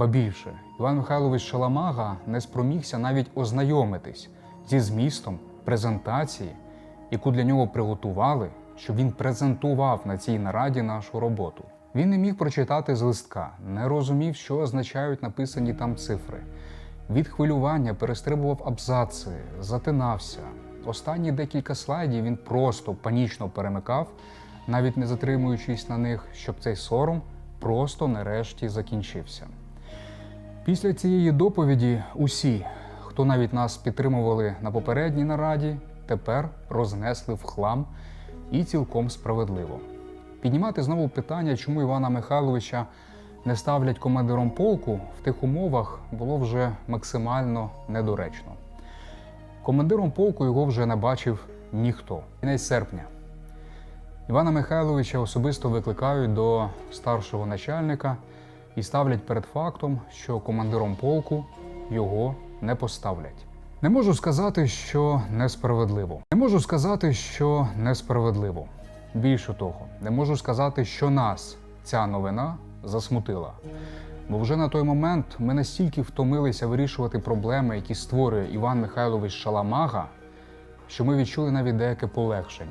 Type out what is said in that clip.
Ба більше, Іван Михайлович Шаламага не спромігся навіть ознайомитись зі змістом презентації, яку для нього приготували, щоб він презентував на цій нараді нашу роботу. Він не міг прочитати з листка, не розумів, що означають написані там цифри. Від хвилювання перестрибував абзаци, затинався. Останні декілька слайдів він просто панічно перемикав, навіть не затримуючись на них, щоб цей сором просто нарешті закінчився. Після цієї доповіді усі, хто навіть нас підтримували на попередній нараді, тепер рознесли в хлам і цілком справедливо. Піднімати знову питання, чому Івана Михайловича не ставлять командиром полку в тих умовах, було вже максимально недоречно. Командиром полку його вже не бачив ніхто. Кінець серпня. Івана Михайловича особисто викликають до старшого начальника і ставлять перед фактом, що командиром полку його не поставлять. Не можу сказати, що несправедливо. Не можу сказати, що несправедливо. Більше того, не можу сказати, що нас ця новина засмутила. Бо вже на той момент ми настільки втомилися вирішувати проблеми, які створює Іван Михайлович Шаламага, що ми відчули навіть деяке полегшення.